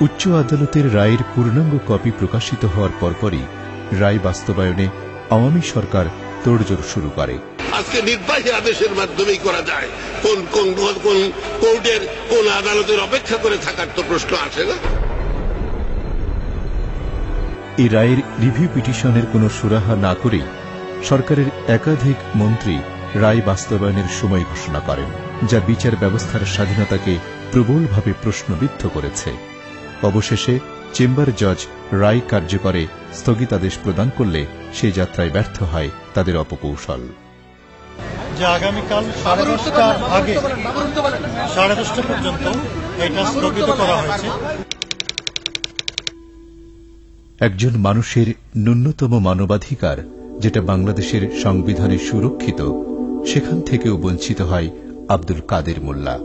উচ্চ আদালতের রায়ের পূর্ণাঙ্গ কপি প্রকাশিত হওয়ার পরপরই রায় বাস্তবায়নে আওয়ামী সরকার তোড়জোড় শুরু করে। আজকে নির্বাহী আদেশের মাধ্যমেই করা যায়। কোন কোন কোন কোর্টের কোন আদালতের অপেক্ষা করে থাকার তো প্রশ্ন আসে না। এই রায়ের রিভিউ পিটিশনের কোনো সুরাহা না করেই সরকারের একাধিক মন্ত্রী রায় বাস্তবায়নের সময় ঘোষণা করেন যা বিচার ব্যবস্থার স্বাধীনতাকে প্রবলভাবে প্রশ্নবিদ্ধ করেছে। অবশেষে চেম্বার জজ রায় কার্যকরে স্থগিতাদেশ প্রদান করলে সেই যাত্রায় ব্যর্থ হয় তাদের অপকৌশল। যে আগামীকাল সাড়ে দশটার আগে সাড়ে দশটা পর্যন্ত এটা স্থগিত করা হয়েছে। একজন মানুষের ন্যূনতম মানবাধিকার যেটা বাংলাদেশের সংবিধানে সুরক্ষিত সেখান থেকেও বঞ্চিত হয় আব্দুল কাদের মোল্লা।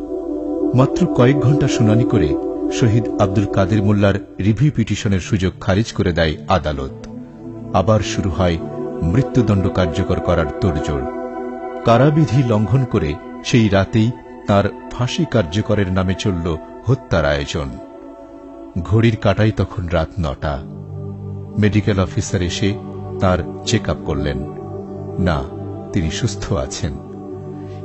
মাত্র কয়েক ঘণ্টা শুনানি করে শহীদ আব্দুল কাদের মোল্লার রিভিউ পিটিশনের সুযোগ খারিজ করে দেয় আদালত। আবার শুরু হয় মৃত্যুদণ্ড কার্যকর করার তোড়জোড়। কারাবিধি লঙ্ঘন করে সেই রাতেই তার ফাঁসি কার্যকরের নামে চলল হত্যার আয়োজন। ঘড়ির কাটাই তখন রাত নটা। মেডিকেল অফিসার এসে তার চেক করলেন। না, তিনি সুস্থ আছেন।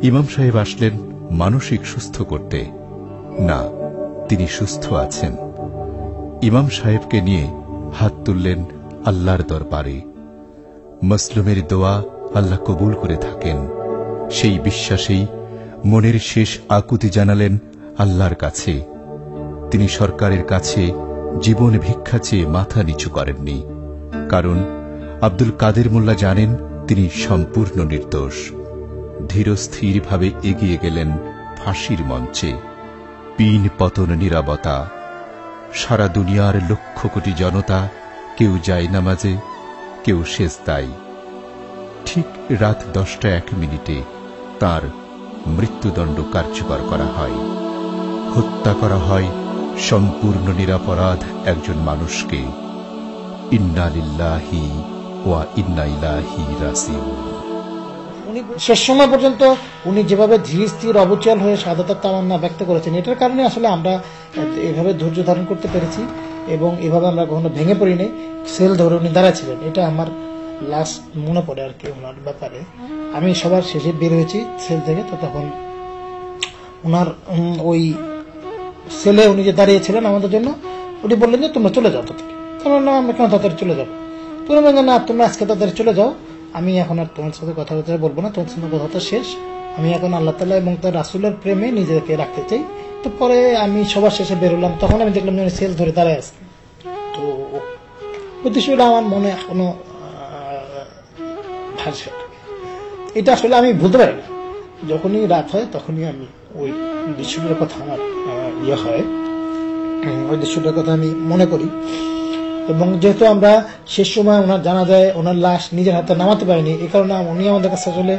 ইমাম সাহেব আসলেন মানসিক সুস্থ করতে। না তিনি সুস্থ আছেন। ইমাম সাহেবকে নিয়ে হাত তুললেন আল্লাহর দরবারে। মসলুমের দোয়া আল্লাহ কবুল করে থাকেন। সেই বিশ্বাসেই মনের শেষ আকুতি জানালেন আল্লাহর কাছে। তিনি সরকারের কাছে জীবন ভিক্ষা চেয়ে মাথা নিচু করেননি। কারণ আব্দুল কাদের মোল্লা জানেন তিনি সম্পূর্ণ নির্দোষ। ধীরস্থিরভাবে এগিয়ে গেলেন ফাঁসির মঞ্চে। পিন পতন নিরাপতা সারা দুনিয়ার লক্ষ কোটি জনতা, কেউ যায় নামাজে, কেউ শেষ দায় ঠিক রাত দশটা এক মিনিটে তার মৃত্যুদণ্ড কার্যকর করা হয়। হত্যা করা হয় সম্পূর্ণ নিরাপরাধ একজন মানুষকে। ইন্নালিল্লাহি ওয়া ইন্না ইলাহি রাসিউন উনি শেষ সময় পর্যন্ত উনি যেভাবে ধীর, স্থির অবচল হয়ে স্বাধীনতার তামান্না ব্যক্ত করেছেন, এটার কারণে আসলে আমরা এভাবে ধৈর্য ধারণ করতে পেরেছি এবং এভাবে আমরা কখনো ভেঙে পড়িনি, সেল ধরে উনি দাঁড়াচ্ছিলেন। এটা আমার লাস্ট মনে পড়ে আর কি ওনার ব্যাপারে। আমি সবার শেষে বের হয়েছি সেল থেকে, তো তখন ওনার ওই সেলে উনি যে দাঁড়িয়েছিলেন আমাদের জন্য, উনি বললেন যে তোমরা চলে যাও তো তোমরা না আমরা কেন তাড়াতাড়ি চলে যাব? তোমরা না, তোমরা আজকে তাড়াতাড়ি চলে যাও। আমি এখন আর তোমার সাথে কথা বলতে বলব না তোমার সঙ্গে কথা শেষ। আমি এখন আল্লাহ তালা এবং তার রাসুলের প্রেমে নিজেকে রাখতে চাই। তো পরে আমি সবার শেষে বেরোলাম তখন আমি দেখলাম যে সেল ধরে দাঁড়ায় আছে। তো দৃশ্যটা আমার মনে এখনও আহ, ভাসে এটা আসলে আমি বুঝতে পারি যখনই রাত হয় তখনই আমি ওই দৃশ্যটার কথা আমার ইয়ে হয়। ওই দৃশ্যটার কথা আমি মনে করি। এবং যেহেতু আমরা শেষ সময় ওনার জানা যায় ওনার লাশ নিজের হাতে নামাতে পারিনি, এই কারণে উনি আমাদের কাছে আসলে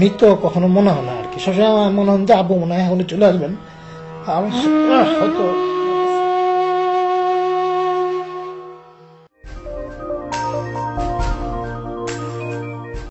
মৃত কখনো মনে হয় না আর কি। সবসময় আমার মনে হয় যে আবু মনে হয় উনি চলে আসবেন। হয়তো।